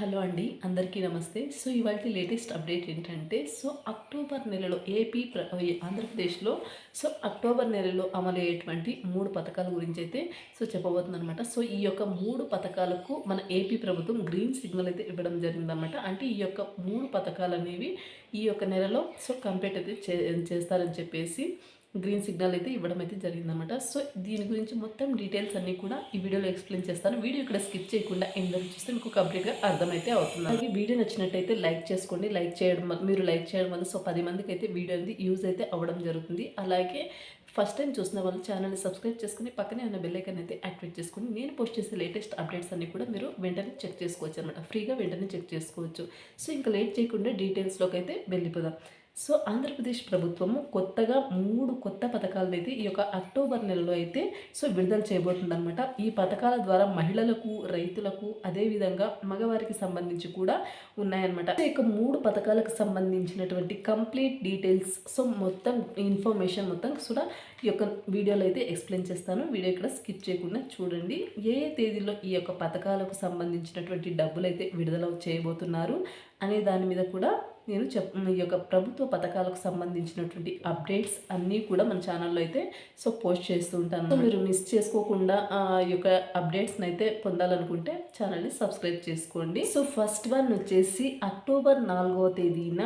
Hello అండి అందరికీ నమస్తే. సో ఇవాళ లేటెస్ట్ అప్డేట్ ఏంటంటే సో అక్టోబర్ నెలలో ఏపీ ప్ర ఆంధ్రప్రదేశ్లో సో అక్టోబర్ నెలలో అమలు అయ్యేటువంటి మూడు పథకాల గురించి అయితే సో చెప్పబోతుందన్నమాట. సో ఈ యొక్క మూడు పథకాలకు మన ఏపీ ప్రభుత్వం గ్రీన్ సిగ్నల్ అయితే ఇవ్వడం జరిగిందనమాట అంటే ఈ యొక్క మూడు పథకాలు అనేవి ఈ యొక్క నెలలో సో కంప్లీట్ అయితే చే చేస్తారని చెప్పేసి గ్రీన్ సిగ్నల్ అయితే ఇవ్వడం అయితే జరిగిందనమాట సో దీని గురించి మొత్తం డీటెయిల్స్ అన్నీ కూడా ఈ వీడియోలో ఎక్స్ప్లెయిన్ చేస్తాను. వీడియో ఇక్కడ స్కిప్ చేయకుండా ఎండ్ చూస్తే మీకు కంప్లీట్గా అర్థమైతే అవుతుంది. అలాగే వీడియో నచ్చినట్టయితే లైక్ చేసుకోండి. లైక్ చేయడం వల్ల మీరు లైక్ చేయడం వల్ల సో పది మందికి అయితే వీడియో అనేది యూజ్ అయితే అవ్వడం జరుగుతుంది. అలాగే ఫస్ట్ టైం చూసిన వాళ్ళు ఛానల్ని సబ్స్క్రైబ్ చేసుకుని పక్కనే ఉన్న బెల్లైకన్ అయితే యాక్టివేట్ చేసుకుని నేను పోస్ట్ చేసే లేటెస్ట్ అప్డేట్స్ అన్ని కూడా మీరు వెంటనే చెక్ చేసుకోవచ్చు అనమాట ఫ్రీగా వెంటనే చెక్ చేసుకోవచ్చు. సో ఇంకా లేట్ చేయకుండా డీటెయిల్స్లోకి అయితే వెళ్ళిపోదాం. సో ఆంధ్రప్రదేశ్ ప్రభుత్వము కొత్తగా మూడు కొత్త పథకాలను అయితే ఈ యొక్క అక్టోబర్ నెలలో అయితే సో విడుదల చేయబోతుందన్నమాట. ఈ పథకాల ద్వారా మహిళలకు రైతులకు అదేవిధంగా మగవారికి సంబంధించి కూడా ఉన్నాయన్నమాట. ఈ యొక్క మూడు పథకాలకు సంబంధించినటువంటి కంప్లీట్ డీటెయిల్స్ సో మొత్తం ఇన్ఫర్మేషన్ మొత్తం కూడా ఈ యొక్క వీడియోలో అయితే ఎక్స్ప్లెయిన్ చేస్తాను. వీడియో ఇక్కడ స్కిప్ చేయకుండా చూడండి. ఏ ఏ తేదీలో ఈ యొక్క పథకాలకు సంబంధించినటువంటి డబ్బులు అయితే విడుదల చేయబోతున్నారు అనే దాని మీద కూడా నేను చెప్ ఈ యొక్క ప్రభుత్వ పథకాలకు సంబంధించినటువంటి అప్డేట్స్ అన్నీ కూడా మన ఛానల్లో అయితే సో పోస్ట్ చేస్తూ ఉంటాను. మీరు మిస్ చేసుకోకుండా ఈ యొక్క అప్డేట్స్ని అయితే పొందాలనుకుంటే ఛానల్ని సబ్స్క్రైబ్ చేసుకోండి. సో ఫస్ట్ వన్ వచ్చేసి అక్టోబర్ నాలుగవ తేదీన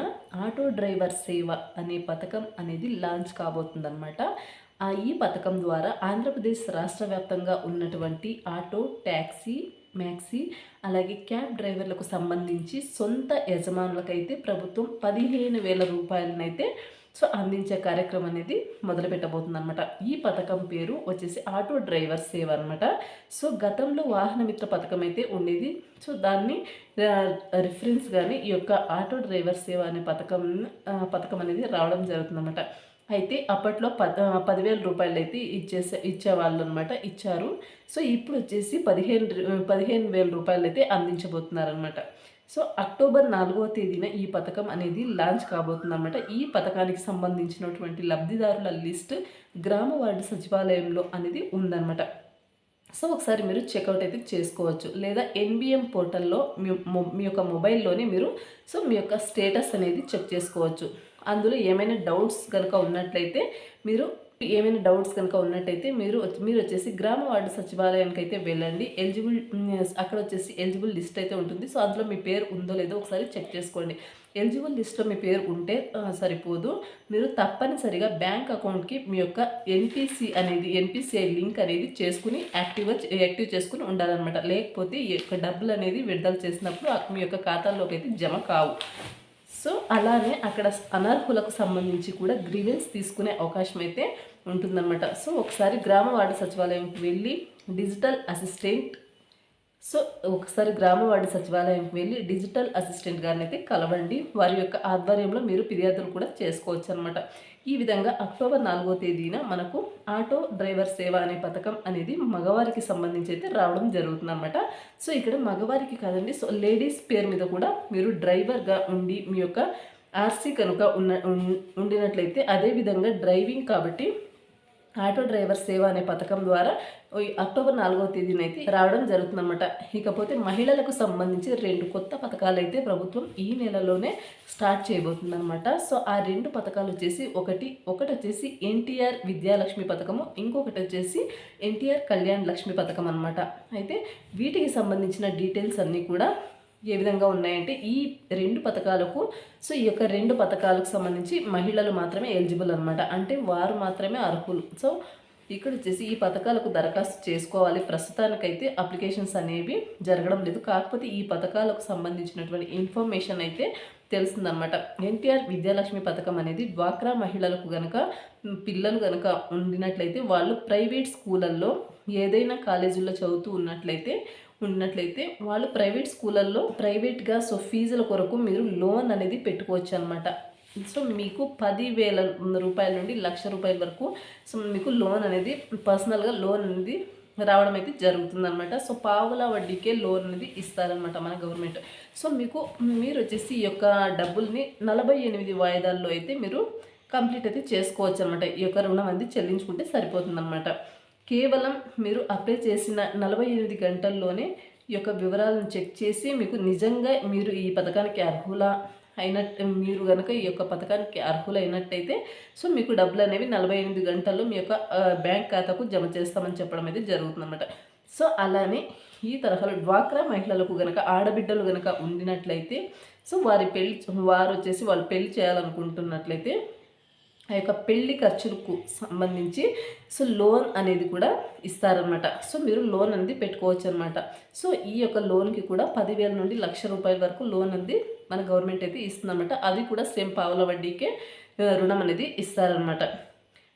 ఆటో డ్రైవర్ సేవ అనే పథకం అనేది లాంచ్ కాబోతుందన్నమాట. ఆ ఈ పథకం ద్వారా ఆంధ్రప్రదేశ్ రాష్ట్ర వ్యాప్తంగా ఉన్నటువంటి ఆటో ట్యాక్సీ మ్యాక్సీ అలాగే క్యాబ్ డ్రైవర్లకు సంబంధించి సొంత యజమానులకైతే ప్రభుత్వం పదిహేను వేల రూపాయలనైతే సో అందించే కార్యక్రమం అనేది మొదలు పెట్టబోతుంది అనమాట ఈ పథకం పేరు వచ్చేసి ఆటో డ్రైవర్ సేవ అనమాట సో గతంలో వాహన మిత్ర పథకం అయితే ఉండేది. సో దాన్ని రిఫరెన్స్ కానీ ఈ యొక్క ఆటో డ్రైవర్ సేవ అనే పథకం పథకం అనేది రావడం జరుగుతుందన్నమాట. అయితే అప్పట్లో పద పదివేల రూపాయలు అయితే ఇచ్చేసే ఇచ్చేవాళ్ళు అనమాట ఇచ్చారు. సో ఇప్పుడు వచ్చేసి పదిహేను పదిహేను వేల రూపాయలు అయితే అందించబోతున్నారనమాట. సో అక్టోబర్ నాలుగవ తేదీన ఈ పథకం అనేది లాంచ్ కాబోతుందన్నమాట ఈ పథకానికి సంబంధించినటువంటి లబ్ధిదారుల లిస్ట్ గ్రామ వార్డు సచివాలయంలో అనేది ఉందన్నమాట సో ఒకసారి మీరు చెక్అవుట్ అయితే చేసుకోవచ్చు. లేదా ఎన్బిఎం పోర్టల్లో మీ మీ యొక్క మొబైల్లోనే మీరు సో మీ యొక్క స్టేటస్ అనేది చెక్ చేసుకోవచ్చు. అందులో ఏమైనా డౌట్స్ కనుక ఉన్నట్లయితే మీరు ఏమైనా డౌట్స్ కనుక ఉన్నట్టయితే మీరు మీరు వచ్చేసి గ్రామ వార్డు సచివాలయానికి అయితే వెళ్ళండి. ఎలిజిబుల్ అక్కడ వచ్చేసి ఎలిజిబుల్ లిస్ట్ అయితే ఉంటుంది. సో అందులో మీ పేరు ఉందో లేదో ఒకసారి చెక్ చేసుకోండి. ఎలిజిబుల్ లిస్ట్లో మీ పేరు ఉంటే సరిపోదు. మీరు తప్పనిసరిగా బ్యాంక్ అకౌంట్కి మీ యొక్క ఎన్పిసి అనేది ఎన్పిసిఐ లింక్ అనేది చేసుకుని యాక్టివ్గా యాక్టివ్ చేసుకుని ఉండాలన్నమాట. లేకపోతే ఈ యొక్క డబ్బులు అనేది విడుదల చేసినప్పుడు మీ యొక్క ఖాతాల్లోకి అయితే జమ కావు. సో అలానే అక్కడ అనర్హులకు సంబంధించి కూడా గ్రీవెన్స్ తీసుకునే అవకాశం అయితే ఉంటుందన్నమాట. సో ఒకసారి గ్రామ వార్డు సచివాలయంకి వెళ్ళి డిజిటల్ అసిస్టెంట్ సో ఒకసారి గ్రామ వార్డు సచివాలయంకి వెళ్ళి డిజిటల్ అసిస్టెంట్ గారిని అయితే కలవండి. వారి యొక్క ఆధ్వర్యంలో మీరు ఫిర్యాదులు కూడా చేసుకోవచ్చు అనమాట ఈ విధంగా అక్టోబర్ నాలుగో తేదీన మనకు ఆటో డ్రైవర్ సేవ అనే పథకం అనేది మగవారికి సంబంధించి అయితే రావడం జరుగుతుంది అనమాట సో ఇక్కడ మగవారికి కాదండి సో లేడీస్ పేరు మీద కూడా మీరు డ్రైవర్గా ఉండి మీ యొక్క ఆర్సీ కనుక ఉన్న ఉండినట్లయితే అదేవిధంగా డ్రైవింగ్ కాబట్టి ఆటో డ్రైవర్ సేవ అనే పథకం ద్వారా అక్టోబర్ నాలుగవ తేదీన అయితే రావడం జరుగుతుందన్నమాట. ఇకపోతే మహిళలకు సంబంధించి రెండు కొత్త పథకాలు అయితే ప్రభుత్వం ఈ నెలలోనే స్టార్ట్ చేయబోతుందన్నమాట. సో ఆ రెండు పథకాలు వచ్చేసి ఒకటి ఒకటి వచ్చేసి ఎన్టీఆర్ విద్యాలక్ష్మి పథకము ఇంకొకటి వచ్చేసి ఎన్టీఆర్ కళ్యాణ్ లక్ష్మి పథకం అనమాట అయితే వీటికి సంబంధించిన డీటెయిల్స్ అన్నీ కూడా ఏ విధంగా ఉన్నాయంటే ఈ రెండు పథకాలకు సో ఈ యొక్క రెండు పథకాలకు సంబంధించి మహిళలు మాత్రమే ఎలిజిబుల్ అనమాట అంటే వారు మాత్రమే అర్హులు. సో ఇక్కడ వచ్చేసి ఈ పథకాలకు దరఖాస్తు చేసుకోవాలి. ప్రస్తుతానికైతే అప్లికేషన్స్ అనేవి జరగడం లేదు. కాకపోతే ఈ పథకాలకు సంబంధించినటువంటి ఇన్ఫర్మేషన్ అయితే తెలుస్తుందన్నమాట. ఎన్టీఆర్ విద్యాలక్ష్మి పథకం అనేది డ్వాక్రా మహిళలకు గనక పిల్లలు గనక ఉండినట్లయితే వాళ్ళు ప్రైవేట్ స్కూళ్ళల్లో ఏదైనా కాలేజీల్లో చదువుతూ ఉన్నట్లయితే ఉన్నట్లయితే వాళ్ళు ప్రైవేట్ స్కూళ్ళల్లో ప్రైవేట్గా సో ఫీజుల కొరకు మీరు లోన్ అనేది పెట్టుకోవచ్చు అనమాట సో మీకు పదివేల రూపాయల నుండి లక్ష రూపాయల వరకు సో మీకు లోన్ అనేది పర్సనల్గా లోన్ అనేది రావడం అయితే జరుగుతుంది అనమాట సో పావుల వడ్డీకే లోన్ అనేది ఇస్తారనమాట మన గవర్నమెంట్. సో మీకు మీరు వచ్చేసి ఈ యొక్క డబ్బుల్ని నలభై ఎనిమిది వాయిదాల్లో అయితే మీరు కంప్లీట్ అయితే చేసుకోవచ్చు అనమాట ఈ యొక్క రుణం అనేది చెల్లించుకుంటే సరిపోతుంది అనమాట కేవలం మీరు అప్లై చేసిన నలభై ఎనిమిది గంటల్లోనే ఈ యొక్క వివరాలను చెక్ చేసి మీకు నిజంగా మీరు ఈ పథకానికి అర్హులా అయినట్టు మీరు కనుక ఈ యొక్క పథకానికి అర్హులైనట్టయితే సో మీకు డబ్బులు అనేవి నలభై ఎనిమిది గంటల్లో మీ యొక్క బ్యాంక్ ఖాతాకు జమ చేస్తామని చెప్పడం అయితే జరుగుతుందన్నమాట. సో అలానే ఈ తరహాలో డ్వాక్రా మహిళలకు గనక ఆడబిడ్డలు గనక ఉండినట్లయితే సో వారి పెళ్ళి వారు వచ్చేసి వాళ్ళు పెళ్ళి చేయాలనుకుంటున్నట్లయితే ఆ యొక్క పెళ్ళి ఖర్చులకు సంబంధించి సో లోన్ అనేది కూడా ఇస్తారనమాట సో మీరు లోన్ అనేది పెట్టుకోవచ్చు అనమాట సో ఈ యొక్క లోన్కి కూడా పదివేల నుండి లక్ష రూపాయల వరకు లోన్ అనేది మన గవర్నమెంట్ అయితే ఇస్తుందన్నమాట. అది కూడా సేమ్ పావుల వడ్డీకే రుణం అనేది ఇస్తారనమాట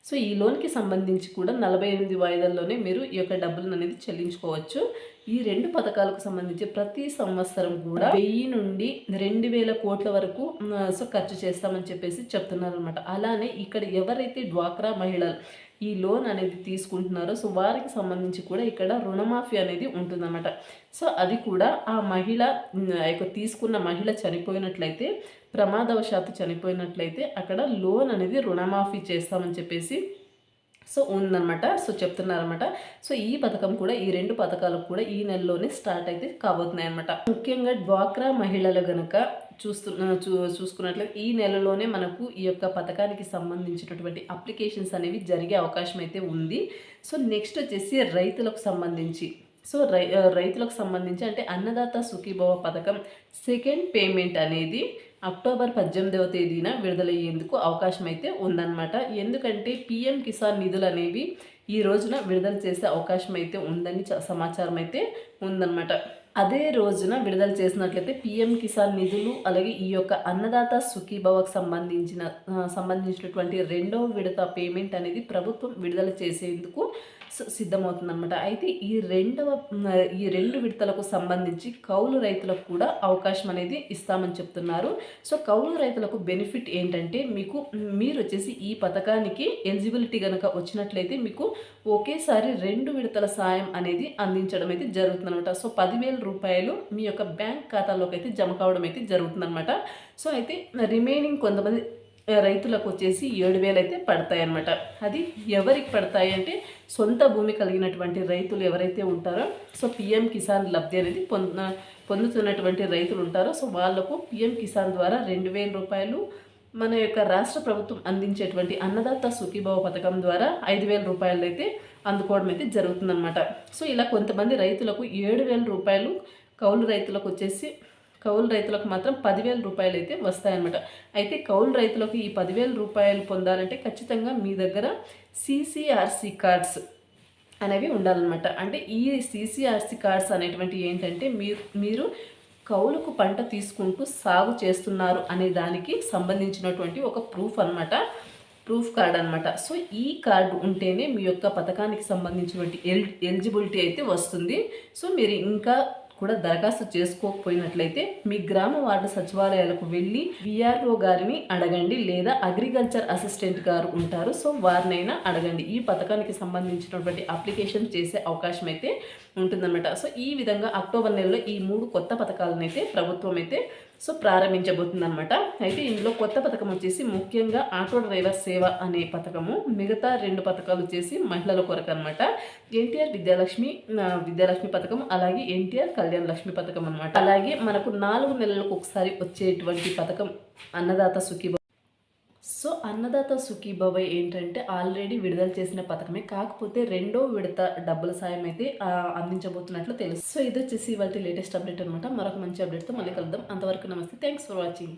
సో ఈ లోన్కి సంబంధించి కూడా నలభై ఎనిమిది వాయిదాల్లోనే మీరు ఈ యొక్క డబ్బులను అనేది చెల్లించుకోవచ్చు. ఈ రెండు పథకాలకు సంబంధించి ప్రతి సంవత్సరం కూడా వెయ్యి నుండి రెండు వేల కోట్ల వరకు సో ఖర్చు చేస్తామని చెప్పేసి చెప్తున్నారనమాట అలానే ఇక్కడ ఎవరైతే డ్వాక్రా మహిళలు ఈ లోన్ అనేది తీసుకుంటున్నారో సో వారికి సంబంధించి కూడా ఇక్కడ రుణమాఫీ అనేది ఉంటుందన్నమాట. సో అది కూడా ఆ మహిళ యొక్క తీసుకున్న మహిళ చనిపోయినట్లయితే ప్రమాదవశాత్తు చనిపోయినట్లయితే అక్కడ లోన్ అనేది రుణమాఫీ చేస్తామని చెప్పేసి సో ఉందన్నమాట. సో చెప్తున్నారనమాట సో ఈ పథకం కూడా ఈ రెండు పథకాలు కూడా ఈ నెలలోనే స్టార్ట్ అయితే కాబోతున్నాయి అనమాట ముఖ్యంగా డ్వాక్రా మహిళలు గనక చూస్తున్న చూ చూసుకున్నట్లయితే ఈ నెలలోనే మనకు ఈ యొక్క పథకానికి సంబంధించినటువంటి అప్లికేషన్స్ అనేవి జరిగే అవకాశం అయితే ఉంది. సో నెక్స్ట్ వచ్చేసి రైతులకు సంబంధించి. సో రై రైతులకు సంబంధించి అంటే అన్నదాత సుఖీభవ పథకం సెకండ్ పేమెంట్ అనేది అక్టోబర్ పద్దెనిమిదవ తేదీన విడుదలయ్యేందుకు అవకాశం అయితే ఉందన్నమాట. ఎందుకంటే పిఎం కిసాన్ నిధులు అనేవి ఈ రోజున విడుదల చేసే అవకాశం అయితే ఉందని సమాచారం అయితే ఉందన్నమాట. అదే రోజున విడుదల చేసినట్లయితే పిఎం కిసాన్ నిధులు అలాగే ఈ యొక్క అన్నదాత సుఖీభవకు సంబంధించిన సంబంధించినటువంటి రెండవ విడత పేమెంట్ అనేది ప్రభుత్వం విడుదల చేసేందుకు సిద్ధమవుతుందన్నమాట. అయితే ఈ రెండవ ఈ రెండు విడతలకు సంబంధించి కౌలు రైతులకు కూడా అవకాశం అనేది ఇస్తామని చెప్తున్నారు. సో కౌలు రైతులకు బెనిఫిట్ ఏంటంటే మీకు మీరు వచ్చేసి ఈ పథకానికి ఎలిజిబిలిటీ కనుక వచ్చినట్లయితే మీకు ఒకేసారి రెండు విడతల సాయం అనేది అందించడం అయితే జరుగుతుందన్నమాట. సో పదివేల రూపాయలు మీ యొక్క బ్యాంక్ ఖాతాలోకి అయితే జమ కావడం అయితే జరుగుతుందన్నమాట. సో అయితే రిమైనింగ్ కొంతమంది రైతులకు వచ్చేసి ఏడు వేలు అయితే పడతాయి అన్నమాట అది ఎవరికి పడతాయి అంటే సొంత భూమి కలిగినటువంటి రైతులు ఎవరైతే ఉంటారో సో పిఎం కిసాన్ లబ్ధి అనేది పొంద పొందుతున్నటువంటి రైతులు ఉంటారో సో వాళ్ళకు పిఎం కిసాన్ ద్వారా రెండు వేల రూపాయలు మన యొక్క రాష్ట్ర ప్రభుత్వం అందించేటువంటి అన్నదాత సుఖీభావ పథకం ద్వారా ఐదు వేల రూపాయలు అయితే అందుకోవడం అయితే జరుగుతుందన్నమాట. సో ఇలా కొంతమంది రైతులకు ఏడు వేల రూపాయలు కౌలు రైతులకు వచ్చేసి కౌలు రైతులకు మాత్రం పదివేల రూపాయలు అయితే వస్తాయన్నమాట. అయితే కౌలు రైతులకు ఈ పదివేల రూపాయలు పొందాలంటే ఖచ్చితంగా మీ దగ్గర సీసీఆర్సీ కార్డ్స్ అనేవి ఉండాలన్నమాట. అంటే ఈ సీసీఆర్సీ కార్డ్స్ అనేటువంటి ఏంటంటే మీరు మీరు కౌలుకు పంట తీసుకుంటూ సాగు చేస్తున్నారు అనే దానికి సంబంధించినటువంటి ఒక ప్రూఫ్ అనమాట ప్రూఫ్ కార్డ్ అనమాట సో ఈ కార్డు ఉంటేనే మీ యొక్క పథకానికి సంబంధించినటువంటి ఎల్ ఎలిజిబిలిటీ అయితే వస్తుంది. సో మీరు ఇంకా కూడా దరఖాస్తు చేసుకోకపోయినట్లయితే మీ గ్రామ వార్డు సచివాలయాలకు వెళ్ళి విఆర్ఓ గారిని అడగండి లేదా అగ్రికల్చర్ అసిస్టెంట్ గారు ఉంటారు. సో వారినైనా అడగండి. ఈ పథకానికి సంబంధించినటువంటి అప్లికేషన్ చేసే అవకాశం అయితే ఉంటుందన్నమాట. సో ఈ విధంగా అక్టోబర్ నెలలో ఈ మూడు కొత్త పథకాలను అయితే ప్రభుత్వం అయితే సో ప్రారంభించబోతుందన్నమాట. అయితే ఇందులో కొత్త పథకం వచ్చేసి ముఖ్యంగా ఆటో డ్రైవర్ సేవ అనే పథకము మిగతా రెండు పథకాలు వచ్చేసి మహిళల కొరకు అనమాట ఎన్టీఆర్ విద్యాలక్ష్మి విద్యాలక్ష్మి పథకం అలాగే ఎన్టీఆర్ కళ్యాణ లక్ష్మి పథకం అనమాట అలాగే మనకు నాలుగు నెలలకు ఒకసారి వచ్చేటువంటి పథకం అన్నదాత సుఖీ సో అన్నదాత సుఖీబాబాయ్ ఏంటంటే ఆల్రెడీ విడుదల చేసిన పథకమే. కాకపోతే రెండో విడత డబ్బుల సాయం అయితే అందించబోతున్నట్లు తెలుసు. సో ఇది వచ్చేసి ఇవాళ లేటెస్ట్ అప్డేట్ అనమాట మరొక మంచి అప్డేట్తో మళ్ళీ కలుద్దాం. అంతవరకు నమస్తే. Thanks for watching